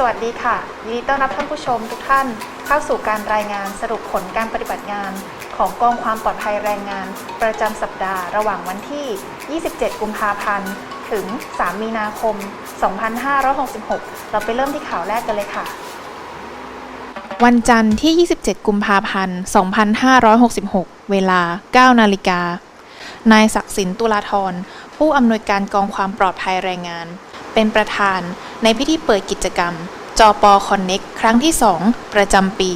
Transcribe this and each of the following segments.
สวัสดีค่ะยินดีต้อนรับท่านผู้ชมทุกท่านเข้าสู่การรายงานสรุปผลการปฏิบัติงาน ของกองความปลอดภัยแรงงาน ประจำสัปดาห์ระหว่างวันที่ 27 กุมภาพันธ์ ถึง 3 มีนาคม 2566 เราไปเริ่มที่ข่าวแรกกันเลยค่ะ วันจันทร์ที่ 27 กุมภาพันธ์ 2566 เวลา 9 นาฬิกา นายศักดิ์สินตุลาธรผู้อำนวยการกองความปลอดภัยแรงงาน เป็นประธานในพิธีเปิดกิจกรรม จอปอคอนเน็กครั้งที่ 2 ประจำปี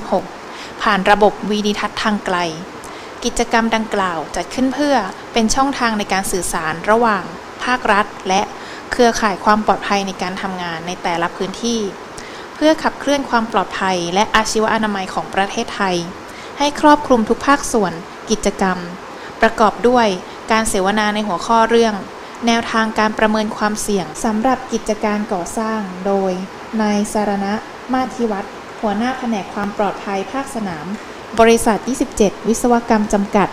2566 ผ่านระบบวีดิทัศน์ทางไกล กิจกรรมดังกล่าวจัดขึ้นเพื่อเป็นช่องทางในการสื่อสารระหว่าง ภาครัฐ และเครือข่ายความปลอดภัยในการทำงานในแต่ละพื้นที่ เพื่อขับเคลื่อนความปลอดภัย และอาชีวอนามัยของประเทศไทย ให้ครอบคลุมทุกภาคส่วนกิจกรรม ประกอบด้วยการเสวนาในหัวข้อเรื่อง แนวทางการประเมินความเสี่ยงสำหรับกิจการก่อสร้าง โดย นายสารณะ มาธิวัฒน์หัวหน้าแผนกความปลอดภัยภาคสนาม บริษัท 27 วิศวกรรมจำกัด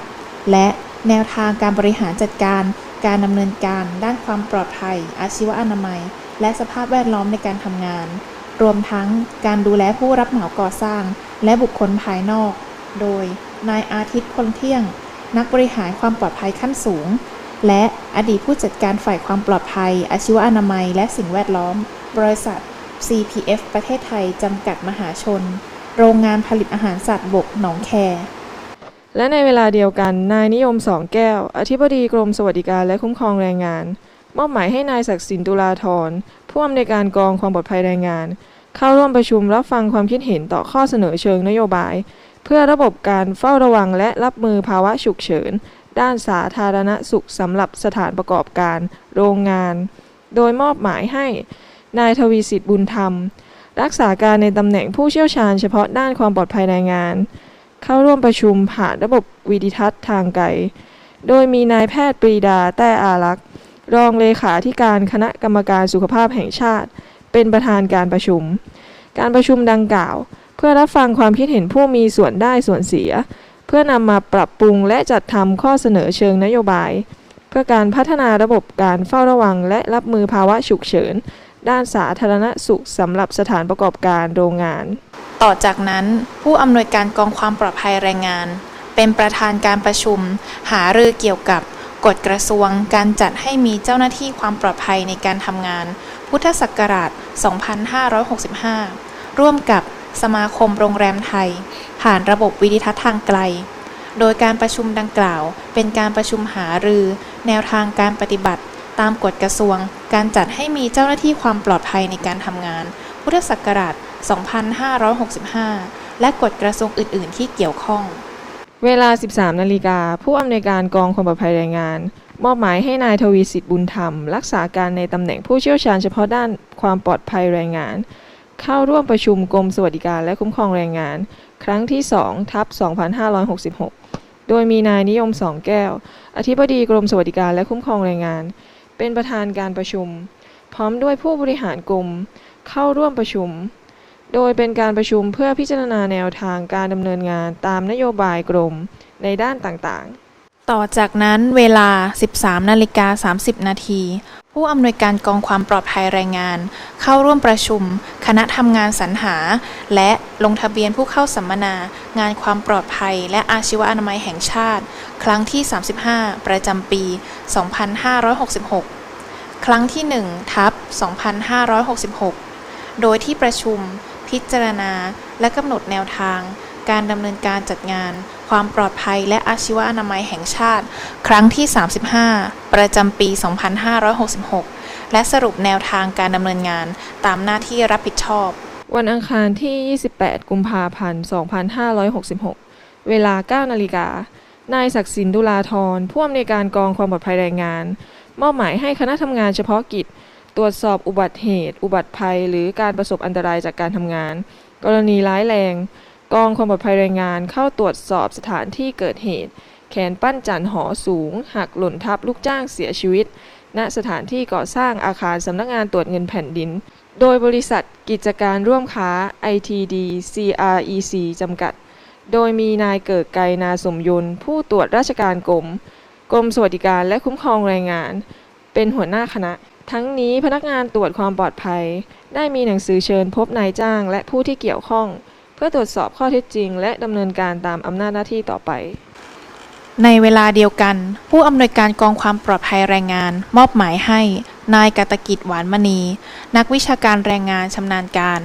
และแนวทางการบริหารจัดการการดำเนินการด้านความปลอดภัย อาชีวอนามัย และสภาพแวดล้อมในการทำงาน รวมทั้งการดูแลผู้รับเหมาก่อสร้าง และบุคคลภายนอก โดย นายอาทิตย์พลเที่ยง นักบริหารความปลอดภัยขั้นสูง และอดีตผู้จัดการฝ่ายความปลอดภัย อาชีวอนามัย และสิ่งแวดล้อม บริษัท CPF ประเทศไทย จำกัดมหาชน โรงงานผลิตอาหารสัตว์บกหนองแค และในเวลาเดียวกัน นายนิยมสองแก้ว อธิบดีกรมสวัสดิการและคุ้มครองแรงงาน มอบหมายให้นายศักดิ์สินตุลาธรผู้อำนวยการกองความปลอดภัยแรงงาน เข้าร่วมประชุมรับฟังความคิดเห็นต่อข้อเสนอเชิงนโยบาย เพื่อระบบการเฝ้าระวังและรับมือภาวะฉุกเฉิน ด้านสาธารณสุขสำหรับสถานประกอบการ โรงงาน โดยมอบหมายให้นายทวีสิทธิ์บุญธรรม รักษาการในตำแหน่งผู้เชี่ยวชาญเฉพาะด้านความปลอดภัยแรงงาน เข้าร่วมประชุมผ่านระบบวิดิทัศน์ทางไกล โดยมีนายแพทย์ปรีดาแต้อารักษ์รองเลขาธิการคณะกรรมการสุขภาพแห่งชาติ เป็นประธานการประชุม การประชุมดังกล่าว เพื่อรับฟังความคิดเห็นผู้มีส่วนได้ส่วนเสีย พื่อนำมาปรับปรุงและจัดทำข้อเสนอเชิงนโยบาย เพื่อการพัฒนาระบบการเฝ้าระวัง และรับมือภาวะฉุกเฉิน ด้านสาธารณสุขสำหรับสถานประกอบการโรงงาน ต่อจากนั้นผู้อำนวยการกองความปลอดภัยแรงงาน เป็นประธานการประชุม หารือเกี่ยวกับกฎกระทรวงการจัดให้มีเจ้าหน้าที่ความปลอดภัยในการทำงาน พุทธศักราช 2565 ร่วมกับ สมาคมโรงแรมไทย ผ่านระบบวิดิทัศน์ทางไกล โดยการประชุมดังกล่าว เป็นการประชุมหารือ แนวทางการปฏิบัติ ตามกฎกระทรวง การจัดให้มีเจ้าหน้าที่ความปลอดภัยในการทำงาน พุทธศักราช 2565 และกฎกระทรวงอื่น ๆ ที่เกี่ยวข้อง เวลา 13 นาฬิกา ผู้อำนวยการกองความปลอดภัยแรงงานมอบหมายให้นายทวีสิทธิ์บุญธรรม รักษาการในตำแหน่งผู้เชี่ยวชาญเฉพาะด้านความปลอดภัยแรงงาน เข้าร่วมประชุมกรมสวัสดิการและคุ้มครองแรงงาน ครั้งที่2ทับ2566 โดยมีนายนิยมสองแก้ว อธิบดีกรมสวัสดิการและคุ้มครองแรงงาน เป็นประธานการประชุม พร้อมด้วยผู้บริหารกรมเข้าร่วมประชุม โดยเป็นการประชุมเพื่อพิจารณาแนวทางการดำเนินงานตามนโยบายกรมในด้านต่างๆ ต่อจากนั้นเวลา 13นาฬิกา30 นาที ผู้อำนวยการกองความปลอดภัยแรงงาน เข้าร่วมประชุม คณะทำงานสรรหา และลงทะเบียนผู้เข้าสัมมนา งานความปลอดภัย และอาชีวอนามัยแห่งชาติ ครั้งที่ 35 ประจำปี 2566 ครั้งที่ 1 ทับ 2566 โดยที่ประชุม พิจารณา และกำหนดแนวทาง การดำเนินการจัดงาน ความปลอดภัยและอาชีวอนามัยแห่งชาติ ครั้งที่ 35 ประจำปี 2566 และสรุปแนวทางการดำเนินงานตามหน้าที่รับผิดชอบ วันอังคารที่ 28 กุมภาพันธ์ 2566 เวลา 9 นาฬิกา นายศักดิ์สินดุลาธรผู้อำนวยการกองความปลอดภัยแรงงาน มอบหมายให้คณะทำงานเฉพาะกิจ ตรวจสอบอุบัติเหตุ อุบัติภัย หรือการประสบอันตรายจากการทำงาน กรณีร้ายแรง กองความปลอดภัยแรงงานเข้าตรวจสอบสถานที่เกิดเหตุ แขนปั้นจันหอสูง หักหล่นทับลูกจ้างเสียชีวิต ณสถานที่ก่อสร้างอาคารสำนักงานตรวจเงินแผ่นดิน โดยบริษัทกิจการร่วมค้า ITD CREC จำกัด โดยมีนายเกิดไกรนาสมยนต์ผู้ตรวจราชการกรมกรมสวัสดิการและคุ้มครองแรงงาน เป็นหัวหน้าคณะ ทั้งนี้พนักงานตรวจความปลอดภัย ได้มีหนังสือเชิญพบนายจ้างและผู้ที่เกี่ยวข้อง พื่อตรวจสอบข้อเท็จจริง และดำเนินการตามอำนาจหน้าที่ต่อไป ในเวลาเดียวกัน ผู้อำนวยการกองความปลอดภัยแรงงาน มอบหมายให้ นายกตกิจหวานมณี นักวิชาการแรงงานชำนาญการ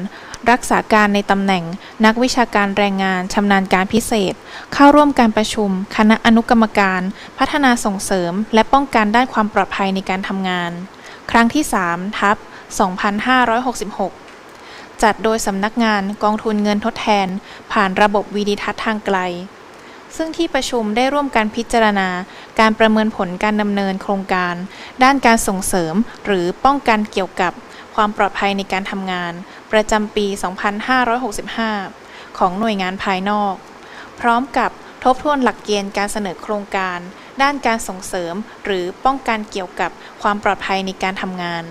รักษาการในตำแหน่ง นักวิชาการแรงงานชำนาญการพิเศษ เข้าร่วมการประชุม คณะอนุกรรมการ พัฒนาส่งเสริม และป้องกันด้านความปลอดภัยในการทำงาน ครั้งที่3ทับ2566 จัดโดยสำนักงานกองทุนเงินทดแทน ผ่านระบบวีดิทัศน์ทางไกล ซึ่งที่ประชุมได้ร่วมกันพิจารณา การประเมินผลการดำเนินโครงการ ด้านการส่งเสริม หรือป้องกันเกี่ยวกับความปลอดภัยในการทำงาน ประจำปี 2565 ของหน่วยงานภายนอก พร้อมกับทบทวนหลักเกณฑ์การเสนอโครงการ ด้านการส่งเสริม หรือป้องกันเกี่ยวกับความปลอดภัยในการทำงาน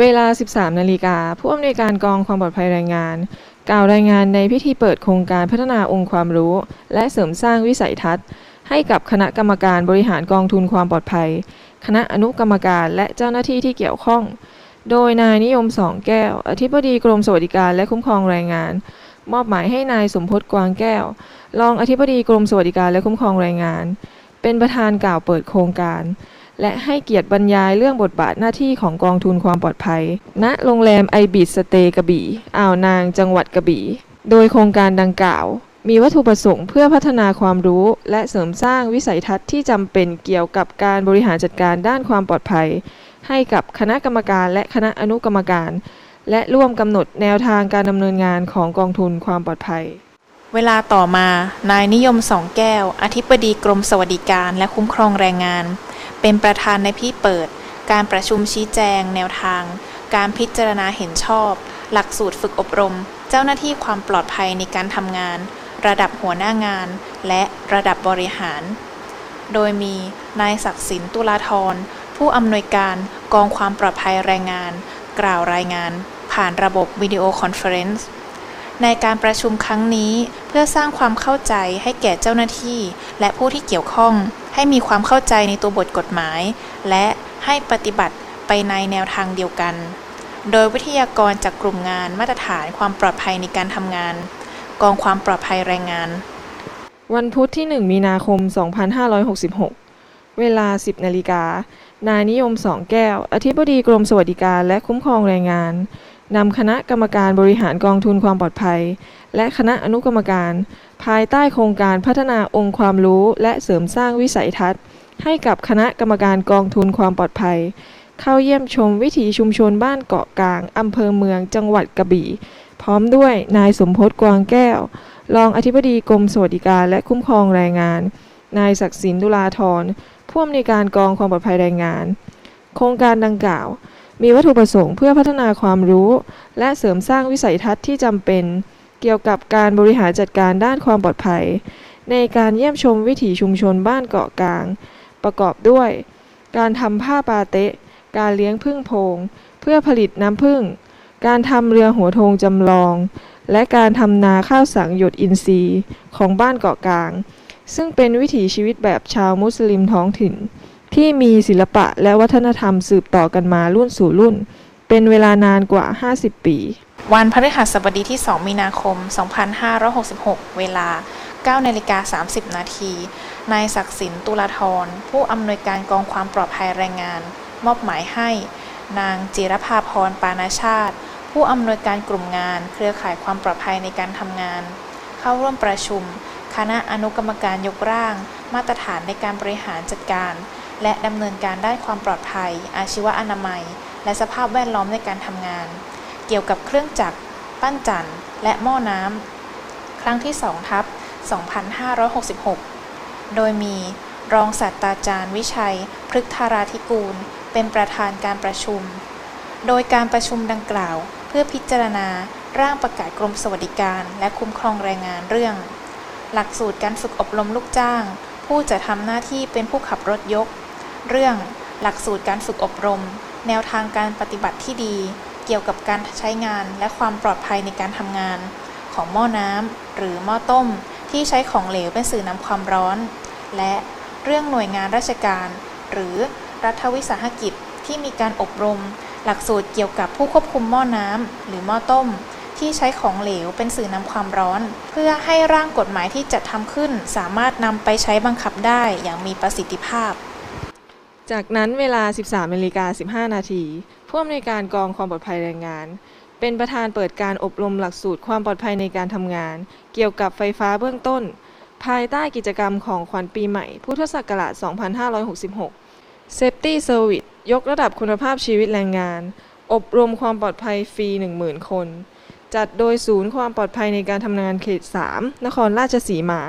เวลา 13 นาฬิกา ผู้อำนวยการกองความปลอดภัยแรงงาน กล่าวรายงานในพิธีเปิดโครงการพัฒนาองค์ความรู้ และเสริมสร้างวิสัยทัศน์ ให้กับคณะกรรมการบริหารกองทุนความปลอดภัย คณะอนุกรรมการและเจ้าหน้าที่ที่เกี่ยวข้อง โดยนายนิยมสองแก้ว อธิบดีกรมสวัสดิการและคุ้มครองแรงงาน มอบหมายให้นายสมพศกวางแก้ว รองอธิบดีกรมสวัสดิการและคุ้มครองแรงงาน เป็นประธานกล่าวเปิดโครงการ และให้เกียรติบรรยายเรื่องบทบาทหน้าที่ของกองทุนความปลอดภัย ณ โรงแรมไอบิสสเตย์กระบี่ อ่าวนาง จังหวัดกระบี่ โดยโครงการดังกล่าว มีวัตถุประสงค์เพื่อพัฒนาความรู้ และเสริมสร้างวิสัยทัศน์ที่จำเป็นเกี่ยวกับการบริหารจัดการด้านความปลอดภัย ให้กับคณะกรรมการและคณะอนุกรรมการ และร่วมกำหนดแนวทางการดำเนินงานของกองทุนความปลอดภัยเวลาต่อมา นายนิยมสองแก้ว อธิบดีกรมสวัสดิการและคุ้มครองแรงงาน เป็นประธานในพิเปิด การประชุมชี้แจง แนวทาง การพิจารณาเห็นชอบ หลักสูตรฝึกอบรม เจ้าหน้าที่ความปลอดภัยในการทำงาน ระดับหัวหน้างาน และระดับบริหาร โดยมีนายศักดิ์สินตุลาธรผู้อำนวยการกองความปลอดภัยแรงงาน กล่าวรายงาน ผ่านระบบวิดีโอคอนเฟอเรนซ์ ในการประชุมครั้งนี้เพื่อสร้างความเข้าใจให้แก่เจ้าหน้าที่ และผู้ที่เกี่ยวข้อง ให้มีความเข้าใจในตัวบทกฎหมาย และให้ปฏิบัติไปในแนวทางเดียวกัน โดยวิทยากรจากกลุ่มงานมาตรฐานความปลอดภัยในการทำงาน กองความปลอดภัยแรงงาน วันพุธที่ 1 มีนาคม 2566 เวลา 10นาฬิกานายนิยมสองแก้ว อธิบดีกรมสวัสดิการและคุ้มครองแรงงาน นำคณะกรรมการบริหารกองทุนความปลอดภัย และคณะอนุกรรมการ ภายใต้โครงการพัฒนาองค์ความรู้และเสริมสร้างวิสัยทัศน์ ให้กับคณะกรรมการกองทุนความปลอดภัย เข้าเยี่ยมชมวิถีชุมชนบ้านเกาะกลางอำเภอเมืองจังหวัดกระบี่ พร้อมด้วยนายสมพศกวางแก้ว รองอธิบดีกรมสวัสดิการและคุ้มครองแรงงาน นายศักดิ์สินดุลาธรผู้อำนวยการกองความปลอดภัยแรงงาน โครงการดังกล่าว มีวัตถุประสงค์เพื่อพัฒนาความรู้ และเสริมสร้างวิสัยทัศน์ที่จำเป็น เกี่ยวกับการบริหารจัดการด้านความปลอดภัย ในการเยี่ยมชมวิถีชุมชนบ้านเกาะกลาง ประกอบด้วย การทำผ้าปาเตะ การเลี้ยงพึ่งโพง เพื่อผลิตน้ำผึ้งการทำเรือหัวโทงจำลอง และการทำนาข้าวสังหยดอินทรีย์ของบ้านเกาะกลาง ซึ่งเป็นวิถีชีวิตแบบชาวมุสลิมท้องถิ่น ที่มีศิลปะและวัฒนธรรมสืบต่อกันมารุ่นสู่รุ่น เป็นเวลานานกว่า 50 ปี วันพฤหัสบดีที่ 2 มีนาคม 2566 เวลา9นาฬิกา30 นาที นายศักดิ์สินตุลาธรผู้อำนวยการกองความปลอดภัยแรงงาน มอบหมายให้ นางจิรภาพรปานาชาติ ผู้อำนวยการกลุ่มงาน เครือข่ายความปลอดภัยในการทำงาน เข้าร่วมประชุม คณะอนุกรรมการยกร่าง มาตรฐานในการบริหารจัดการ และดำเนินการด้านความปลอดภัย อาชีวอนามัย และสภาพแวดล้อมในการทำงาน เกี่ยวกับเครื่องจักร ปั้นจันทร์และหม้อน้ำ ครั้งที่2ทับ2566 โดยมีรองศาสตราจารย์วิชัย พฤกธาราธิกูล เป็นประธานการประชุม โดยการประชุมดังกล่าว เพื่อพิจารณาร่างประกาศกรมสวัสดิการ และคุ้มครองแรงงานเรื่อง หลักสูตรการฝึกอบรมลูกจ้าง ผู้จะทำหน้าที่เป็นผู้ขับรถยก เรื่องหลักสูตรการฝึกอบรม แนวทางการปฏิบัติที่ดี เกี่ยวกับการใช้งานและความปลอดภัยในการทำงาน ของหม้อน้ำหรือหม้อต้ม ที่ใช้ของเหลวเป็นสื่อนำความร้อน และเรื่องหน่วยงานราชการ หรือรัฐวิสาหกิจที่มีการอบรม หลักสูตรเกี่ยวกับผู้ควบคุมหม้อน้ำหรือหม้อต้ม ที่ใช้ของเหลวเป็นสื่อนำความร้อน เพื่อให้ร่างกฎหมายที่จัดทำขึ้น สามารถนำไปใช้บังคับได้อย่างมีประสิทธิภาพ จากนั้นเวลา 13นาฬิกา15 นาทีผู้อำนวยการกองความปลอดภัยแรงงาน เป็นประธานเปิดการอบรมหลักสูตรความปลอดภัยในการทำงาน เกี่ยวกับไฟฟ้าเบื้องต้น ภายใต้กิจกรรมของขวัญปีใหม่ พุทธศักราช 2566 Safety Service ยกระดับคุณภาพชีวิตแรงงาน อบรมความปลอดภัยฟรี 10,000 คน จัดโดยศูนย์ความปลอดภัยในการทำงานเขต 3 นครราชสีมา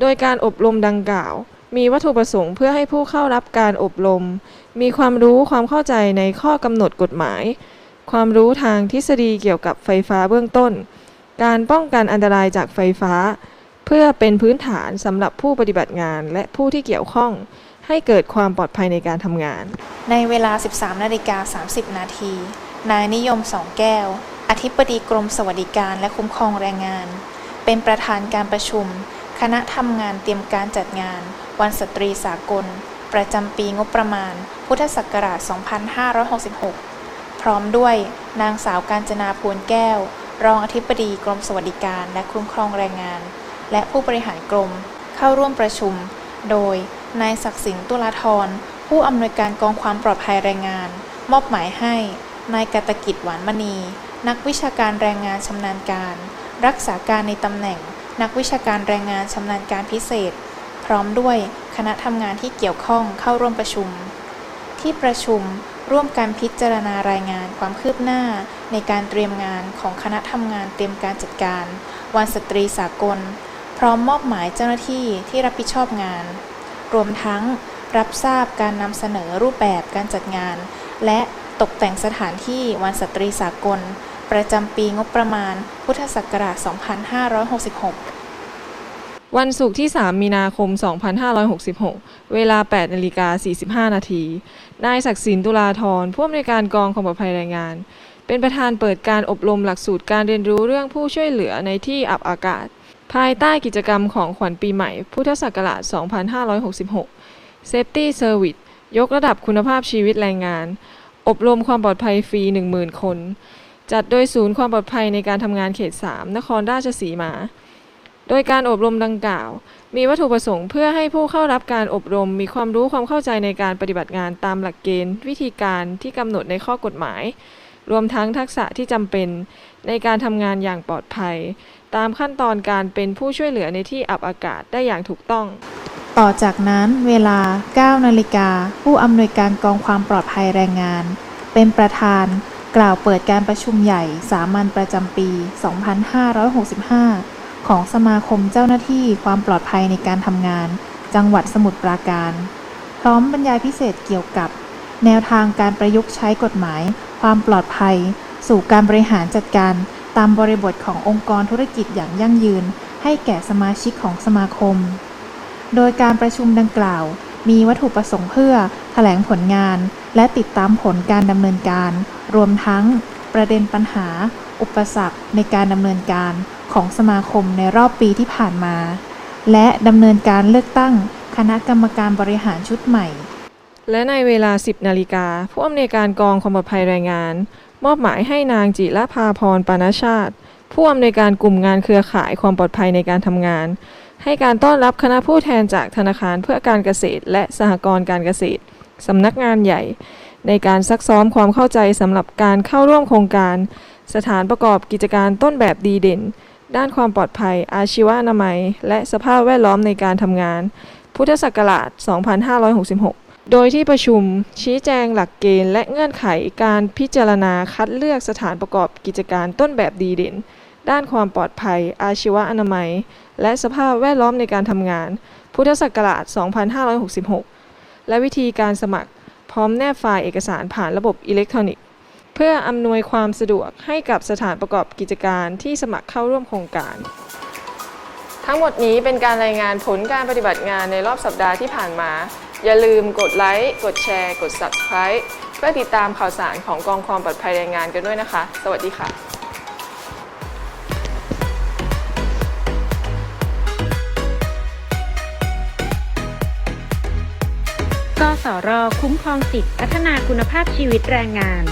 โดยการอบรมดังกล่าว มีวัตถุประสงค์เพื่อให้ผู้เข้ารับการอบรม มีความรู้ความเข้าใจในข้อกำหนดกฎหมาย ความรู้ทางทฤษฎีเกี่ยวกับไฟฟ้าเบื้องต้น การป้องกันอันตรายจากไฟฟ้า เพื่อเป็นพื้นฐานสำหรับผู้ปฏิบัติงานและผู้ที่เกี่ยวข้อง ให้เกิดความปลอดภัยในการทำงาน ในเวลา 13นาฬิกา30 นาที นายนิยมสองแก้ว อธิบดีกรมสวัสดิการและคุ้มครองแรงงาน เป็นประธานการประชุม คณะทำงานเตรียมการจัดงาน วันสตรีสากล ประจำปีงบประมาณ พุทธศักราช 2566 พร้อมด้วยนางสาวการจนาพวนแก้ว รองอธิบดีกรมสวัสดิการและคุ้มครองแรงงาน และผู้บริหารกรม เข้าร่วมประชุม โดยนายศักดิ์สิงห์ตุลาธรผู้อำนวยการกองความปลอดภัยแรงงาน มอบหมายให้ นายกตกิจหวานมณี นักวิชาการแรงงานชำนาญการ รักษาการในตำแหน่ง นักวิชาการแรงงานชำนาญการพิเศษ ร้อมด้วยคณะทำงานที่เกี่ยวข้องเข้าร่วมประชุม ที่ประชุมร่วมกันพิจารณารายงานความคืบหน้าในการเตรียมงานของคณะทำงานเตรียมการจัดการ วันสตรีสากล พร้อมมอบหมายเจ้าหน้าที่ที่รับผิดชอบงาน รวมทั้งรับทราบการนำเสนอรูปแบบการจัดงาน และตกแต่งสถานที่วันสตรีสากล ประจำปีงบประมาณพุทธศักราช 2566 วันศุกร์ที่ 3 มีนาคม 2566 เวลา 8นาฬิกา45 นาที นายศักดิ์สินตุลาธรผู้อำนวยการกองความปลอดภัยแรงงาน เป็นประธานเปิดการอบรมหลักสูตรการเรียนรู้เรื่องผู้ช่วยเหลือในที่อับอากาศ ภายใต้กิจกรรมของขวัญปีใหม่ พุทธศักราช 2566 Safety Service ยกระดับคุณภาพชีวิตแรงงาน อบรมความปลอดภัยฟรี 10,000 คน จัดโดยศูนย์ความปลอดภัยในการทำงานเขต 3 นครราชสีมา โดยการอบรมดังกล่าว มีวัตถุประสงค์เพื่อให้ผู้เข้ารับการอบรมมีความรู้ความเข้าใจในการปฏิบัติงานตามหลักเกณฑ์ วิธีการที่กำหนดในข้อกฎหมาย รวมทั้งทักษะที่จำเป็น ในการทำงานอย่างปลอดภัย ตามขั้นตอนการเป็นผู้ช่วยเหลือในที่อับอากาศได้อย่างถูกต้อง ต่อจากนั้นเวลา 9 นาฬิกา ผู้อำนวยการกองความปลอดภัยแรงงาน เป็นประธานกล่าวเปิดการประชุมใหญ่สามัญประจำปี 2565 ของสมาคมเจ้าหน้าที่ความปลอดภัยในการทำงาน จังหวัดสมุทรปราการ พร้อมบรรยายพิเศษเกี่ยวกับ แนวทางการประยุกต์ใช้กฎหมาย ความปลอดภัย สู่การบริหารจัดการตามบริบทขององค์กรธุรกิจอย่างยั่งยืน ให้แก่สมาชิกของสมาคม โดยการประชุมดังกล่าว มีวัตถุประสงค์เพื่อแถลงผลงาน และติดตามผลการดำเนินการ รวมทั้งประเด็นปัญหา อุปสรรคในการดำเนินการ ของสมาคมในรอบปีที่ผ่านมา และดำเนินการเลือกตั้งคณะกรรมการบริหารชุดใหม่ และในเวลา 10 นาฬิกา ผู้อำนวยการกองความปลอดภัยแรงงาน มอบหมายให้นางจิรภาพรปานชาติ ผู้อำนวยการกลุ่มงานเครือข่ายความปลอดภัยในการทำงาน ให้การต้อนรับคณะผู้แทนจากธนาคารเพื่อการเกษตร และสหกรณ์การเกษตรสำนักงานใหญ่ ในการซักซ้อมความเข้าใจสำหรับการเข้าร่วมโครงการ สถานประกอบกิจการต้นแบบดีเด่น ด้านความปลอดภัย อาชีวอนามัย และสภาพแวดล้อมในการทำงาน พุทธศักราช 2566 โดยที่ประชุมชี้แจงหลักเกณฑ์และเงื่อนไขการพิจารณาคัดเลือกสถานประกอบกิจการต้นแบบดีเด่น ด้านความปลอดภัย อาชีวอนามัย และสภาพแวดล้อมในการทำงาน พุทธศักราช 2566 และวิธีการสมัคร พร้อมแนบไฟล์เอกสารผ่านระบบอิเล็กทรอนิกส์ พื่ออำนวยความสะดวกให้กับสถานประกอบกิจการที่สมัครเข้าร่วมโครงการ ทั้งหมดนี้เป็นการรายงานผลการปฏิบัติงานในรอบสัปดาห์ที่ผ่านมา อย่าลืมกดไลค์ กดแชร์ กด Subscribe เพื่อติดตามข่าวสารของกองความปลอดภัยแรงงานกันด้วยนะคะ สวัสดีค่ะกสร คุ้มครองสิทธิพัฒนาคุณภาพชีวิตแรงงาน